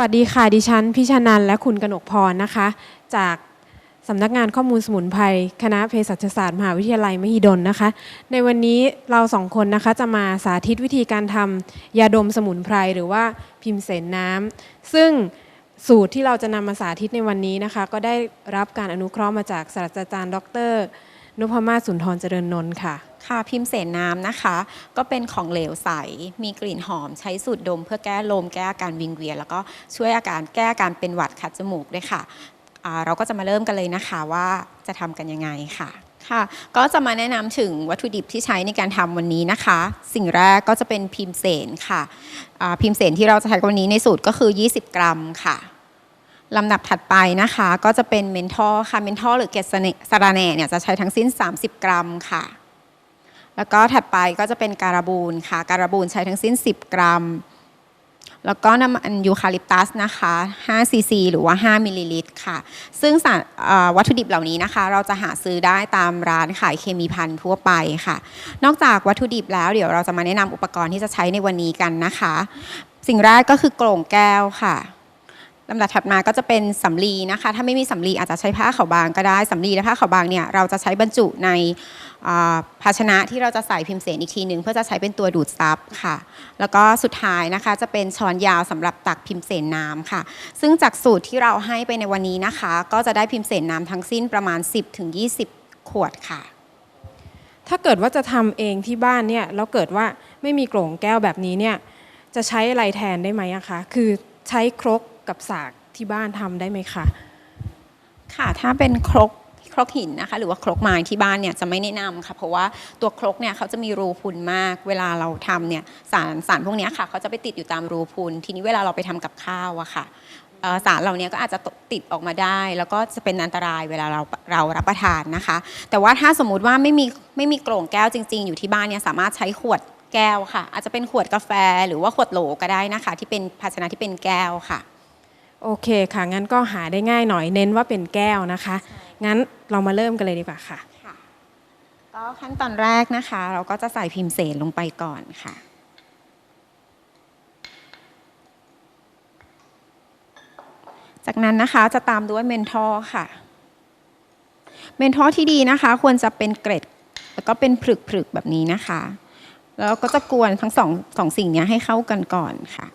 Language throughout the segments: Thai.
วัสดีค่ะ ดิฉัน พิชานันท์และคุณกนกพรนะคะ จากสำนักงานข้อมูลสมุนไพรคณะเภสัชศาสตร์มหาวิทยาลัยมหิดลนะคะ ในวันนี้เราสองคนนะคะจะมาสาธิตวิธีการทำยาดมสมุนไพรหรือว่าพิมเสนน้ำซึ่งสูตรที่เราจะนำมาสาธิตในวันนี้นะคะ ก็ได้รับการอนุเคราะห์มาจากศาสตราจารย์ ดรนพมาศสุนทรเจริญนนท์ค่ะ ค่ะพิมพ์เสนน้ำนะคะ ก็เป็นของเหลวใส มีกลิ่นหอมใช้สูตรดม เพื่อแก้ลมแก้อาการวิงเวียนแล้วก็ช่วยอาการแก้อาการเป็นหวัดขัดจมูกด้วยค่ะเราก็จะมาเริ่มกันเลยนะคะว่าจะทำกันยังไงค่ะค่ะก็จะมาแนะนำถึงวัตถุดิบที่ใช้ในการทำวันนี้นะคะ สิ่งแรกก็จะเป็นพิมพ์เสนค่ะพิมพ์เสนที่เราจะใช้วันนี้ในสูตรก็คือ 20 กรัมค่ะลำดับถัดไปนะคะ ก็จะเป็นเมนทอลค่ะเมนทอลหรือเกสสาระแหน่เนี่ยจะใช้ทั้งสิ้น 30 กรัมค่ะ แล้วก็ถัดไปก็จะเป็นการาบูนค่ะ การาบูนใช้ทั้งสิ้น 10 กรัม แล้วก็น้ำมันยูคาลิปตัสนะคะ5ซีซีหรือว่า 5มิลลิลิตรค่ะ ซึ่งสารวัตถุดิบเหล่านี้นะคะ เราจะหาซื้อได้ตามร้านขายเคมีภัณฑ์ทั่วไปค่ะ นอกจากวัตถุดิบแล้วเดี๋ยวเราจะมาแนะนำอุปกรณ์ที่จะใช้ในวันนี้กันนะคะ สิ่งแรกก็คือโกล่งแก้วค่ะ ลำดับถัดมาก็จะเป็นสำลีนะคะ ถ้าไม่มีสำลีอาจจะใช้ผ้าขาวบางก็ได้สำลีและผ้าขาวบางเนี่ยเราจะใช้บรรจุในภาชนะที่เราจะใส่พิมพ์เสนอีกทีหนึ่งเพื่อจะใช้เป็นตัวดูดซับค่ะ แล้วก็สุดท้ายนะคะจะเป็นช้อนยาวสำหรับตักพิมพ์เสนน้ำค่ะ ซึ่งจากสูตรที่เราให้ไปในวันนี้นะคะ ก็จะได้พิมพ์เสนน้ำทั้งสิ้นประมาณ 10-20ขวดค่ะ ถ้าเกิดว่าจะทำเองที่บ้านเนี่ยแล้วเกิดว่าไม่มีโกล่งแก้วแบบนี้เนี่ยจะใช้อะไรแทนได้ไหมคะคือใช้ครก กับสากที่บ้านทำได้ไหมคะค่ะถ้าเป็นครกครกหินนะคะหรือว่าครกไม้ที่บ้านเนี่ยจะไม่แนะนำค่ะเพราะว่าตัวครกเนี่ยเขาจะมีรูพุนมาก เวลาเราทำเนี่ยสารสารพวกนี้ค่ะเขาจะไปติดอยู่ตามรูพุนทีนี้เวลาเราไปทำกับข้าวอะค่ะสารเหล่านี้ก็อาจจะติดออกมาได้ แล้วก็จะเป็นอันตรายเวลาเราเรารับประทานนะคะ แต่ว่าถ้าสมมุติว่าไม่มีไม่มีโกล่งแก้วจริง ๆ อยู่ที่บ้านเนี่ยสามารถใช้ขวดแก้วค่ะ อาจจะเป็นขวดกาแฟหรือว่าขวดโหลก็ได้นะคะ ที่เป็นภาชนะที่เป็นแก้วค่ะ โอเคค่ะ งั้นก็หาได้ง่ายหน่อยเน้นว่าเป็นแก้วนะคะ งั้นเรามาเริ่มกันเลยดีกว่าค่ะค่ะก็ขั้นตอนแรกนะคะ เราก็จะใส่พิมพ์เสนลงไปก่อนค่ะ จากนั้นนะคะจะตามด้วยเมนทอลค่ะ เมนทอลที่ดีนะคะ ควรจะเป็นเกร็ด แล้วก็เป็นผลึกๆแบบนี้นะคะ แล้วก็จะกวนทั้งสองสองสิ่งเนี้ยให้เข้ากันก่อนค่ะ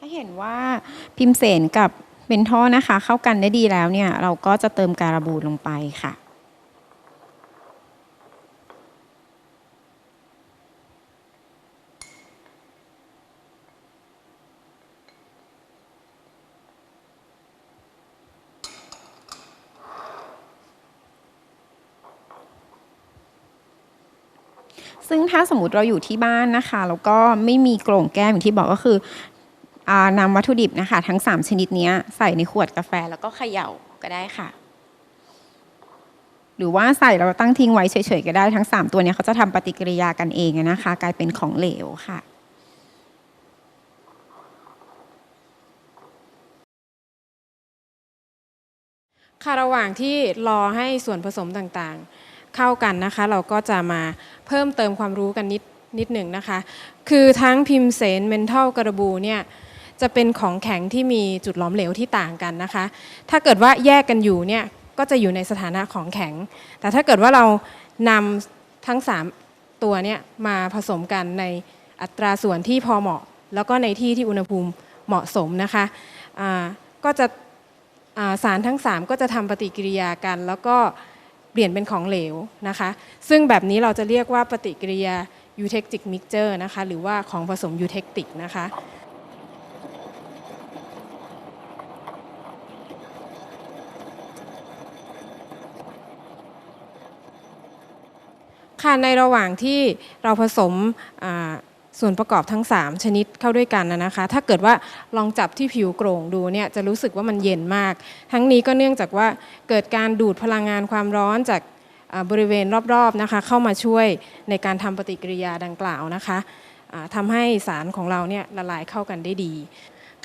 ถ้าเห็นว่าพิมพ์เสนกับเมนท่อนะคะ เข้ากันได้ดีแล้วเนี่ย เราก็จะเติมการบูลงไปค่ะ ซึ่งถ้าสมมติเราอยู่ที่บ้านนะคะ แล้วก็ไม่มีโกล่งแก้วอย่างที่บอกก็คือ นำวัตถุดิบนะคะ ทั้ง 3 ชนิดนี้ใส่ในขวดกาแฟแล้วก็เขย่าก็ได้ค่ะ หรือว่าใส่เราตั้งทิ้งไว้เฉยๆก็ได้ทั้ง 3 ตัวนี้เขาจะทำปฏิกิริยากันเองนะคะ กลายเป็นของเหลวค่ะค่ะระหว่างที่รอให้ส่วนผสมต่างๆ เข้ากันนะคะ เราก็จะมาเพิ่มเติมความรู้กันนิดนิดหนึ่งนะคะ คือทั้งพิมเสนเมนทัลกระบูเนี่ย จะเป็นของแข็งที่มีจุดหลอมเหลวที่ต่างกันนะคะ ถ้าเกิดว่าแยกกันอยู่เนี่ยก็จะอยู่ในสถานะของแข็ง แต่ถ้าเกิดว่าเรานำทั้ง 3 ตัวเนี่ยมาผสมกันในอัตราส่วนที่พอเหมาะ แล้วก็ในที่ที่อุณหภูมิเหมาะสมนะคะอ่าก็จะสารทั้ง 3 ก็จะทำปฏิกิริยากัน แล้วก็เปลี่ยนเป็นของเหลวนะคะ ซึ่งแบบนี้เราจะเรียกว่าปฏิกิริยา eutectic mixture นะคะ หรือว่าของผสม eutectic นะคะ ค่ะในระหว่างที่เราผสมส่วนประกอบทั้ง 3 ชนิดเข้าด้วยกันนะคะ ถ้าเกิดว่าลองจับที่ผิวโกร่งดูเนี่ยจะรู้สึกว่ามันเย็นมาก ทั้งนี้ก็เนื่องจากว่าเกิดการดูดพลังงานความร้อนจากบริเวณรอบๆนะคะเข้ามาช่วยในการทำปฏิกิริยาดังกล่าวนะคะทำให้สารของเราเนี่ยละลายเข้ากันได้ดี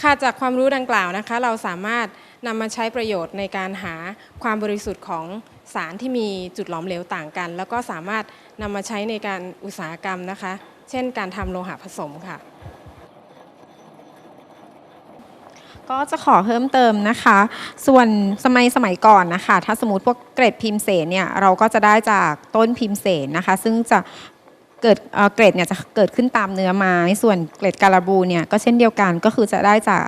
ค่ะจากความรู้ดังกล่าวนะคะ เราสามารถนำมาใช้ประโยชน์ในการหาความบริสุทธิ์ของ สารที่มีจุดหลอมเหลวต่างกัน แล้วก็สามารถนำมาใช้ในการอุตสาหกรรมนะคะ เช่นการทำโลหะผสมค่ะ ก็จะขอเพิ่มเติมนะคะ ส่วนสมัยสมัยก่อนนะคะ ถ้าสมมติพวกเกรดพิมพ์เสนเนี่ยเราก็จะได้จากต้นพิมพ์เสนนะคะ ซึ่งจะเกิดเกรดเนี่ยจะเกิดขึ้นตามเนื้อไม้ ส่วนเกรดการบูเนี่ยก็เช่นเดียวกันก็คือจะได้จาก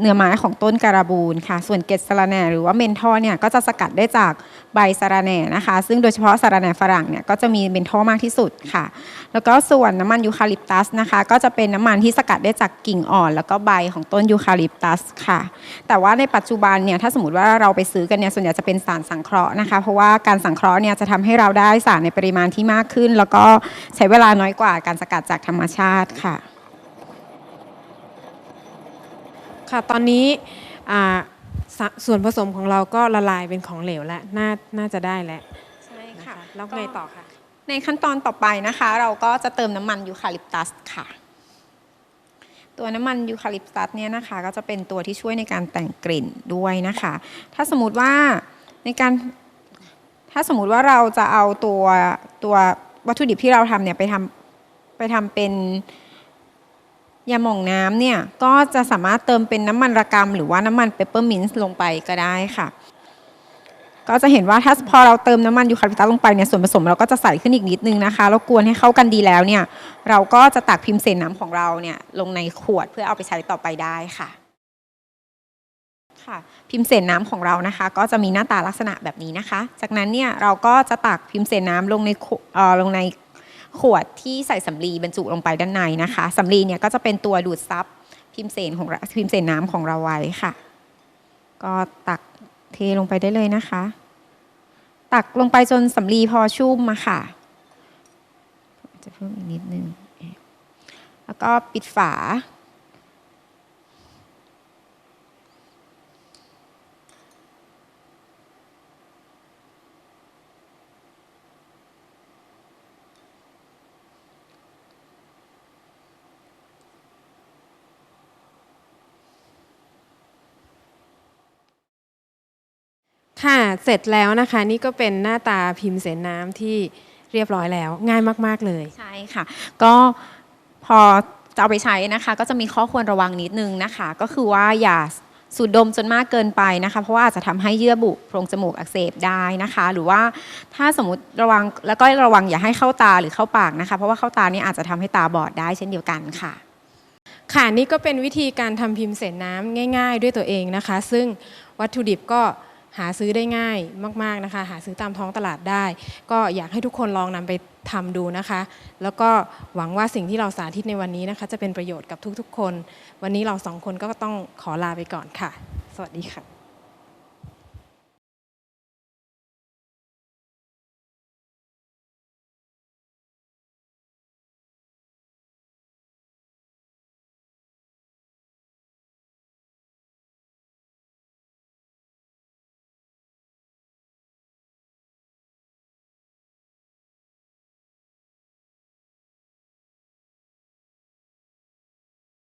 เนื้อไม้ของต้นการบูนค่ะ ส่วนเกรดสาระแหน่หรือว่าเมนทอลเนี่ยก็จะสกัดได้จากใบสาระแหน่นะคะ ซึ่งโดยเฉพาะสาระแหน่ฝรั่งเนี่ยก็จะมีเมนทอลมากที่สุดค่ะ แล้วก็ส่วนน้ำมันยูคาลิปตัสนะคะ ก็จะเป็นน้ำมันที่สกัดได้จากกิ่งอ่อน แล้วก็ใบของต้นยูคาลิปตัสค่ะ แต่ว่าในปัจจุบันเนี่ยถ้าสมมติว่าเราไปซื้อกันเนี่ยส่วนใหญ่จะเป็นสารสังเคราะห์นะคะ เพราะว่าการสังเคราะห์เนี่ยจะทำให้เราได้สารในปริมาณที่มากขึ้น แล้วก็ใช้เวลาน้อยกว่าการสกัดจากธรรมชาติค่ะ ค่ะ ตอนนี้อ่าสะส่วนผสมของเราก็ละลายเป็นของเหลวแล้วน่าน่าจะได้แล้วใช่นะค่ะคะแล้วไงต่อคะในขั้นตอนต่อไปนะคะ เราก็จะเติมน้ำมันยูคาลิปตัสค่ะ ตัวน้ำมันยูคาลิปตัสเนี่ยนะคะ ก็จะเป็นตัวที่ช่วยในการแต่งกลิ่นด้วยนะคะ ถ้าสมมติว่าในการถ้าสมมุติว่าเราจะเอาตัวตัววัตถุดิบที่เราทำเนี่ยไปทำไปทำเป็น ยาหม่องน้ำเนี่ยก็จะสามารถเติมเป็นน้ำมันระกำหรือว่าน้ำมันเปปเปอร์มินต์ลงไปก็ได้ค่ะ ก็จะเห็นว่าถ้าพอเราเติมน้ำมันยูคาลิปตัสลงไปเนี่ยส่วนผสมเราก็จะใส่ขึ้นอีกนิดนึงนะคะแล้วกวนให้เข้ากันดีแล้วเนี่ยเราก็จะตักพิมพ์เศษน้ำของเราเนี่ยลงในขวดเพื่อเอาไปใช้ต่อไปได้ค่ะค่ะพิมพ์เศษน้ำของเรานะคะ ก็จะมีหน้าตาลักษณะแบบนี้นะคะ จากนั้นเนี่ยเราก็จะตักพิมพ์เศษน้ำลงในขวเอ่อลงใน ขวดที่ใส่สำลีบรรจุลงไปด้านในนะคะสำลีเนี่ยก็จะเป็นตัวดูดซับพิมเสนของพิมเสนน้ำของเราไว้ค่ะ ก็ตักเทลงไปได้เลยนะคะ ตักลงไปจนสำลีพอชุ่มมาค่ะ จะเพิ่มอีกนิดนึง แล้วก็ปิดฝา ค่ะ เสร็จแล้วนะคะ นี่ก็เป็นหน้าตาพิมพ์เสนน้ำที่เรียบร้อยแล้ว ง่ายมาก ๆ เลย ใช่ค่ะ ก็พอจะเอาไปใช้นะคะ ก็จะมีข้อควรระวังนิดนึงนะคะ ก็คือว่าอย่าสูดดมจนมากเกินไปนะคะ เพราะว่าอาจจะทำให้เยื่อบุโพรงจมูกอักเสบได้นะคะ หรือว่าถ้าสมมติระวังแล้วก็ระวังอย่าให้เข้าตาหรือเข้าปากนะคะ เพราะว่าเข้าตานี่อาจจะทำให้ตาบอดได้เช่นเดียวกันค่ะ ค่ะนี่ก็เป็นวิธีการทำพิมพ์เสนน้ำง่าย ๆ ด้วยตัวเองนะคะ ซึ่งวัตถุดิบก็ หาซื้อได้ง่ายมากๆนะคะ หาซื้อตามท้องตลาดได้ ก็อยากให้ทุกคนลองนำไปทำดูนะคะ แล้วก็หวังว่าสิ่งที่เราสาธิตในวันนี้นะคะ จะเป็นประโยชน์กับทุกๆ คน วันนี้เราสองคนก็ต้องขอลาไปก่อนค่ะ สวัสดีค่ะ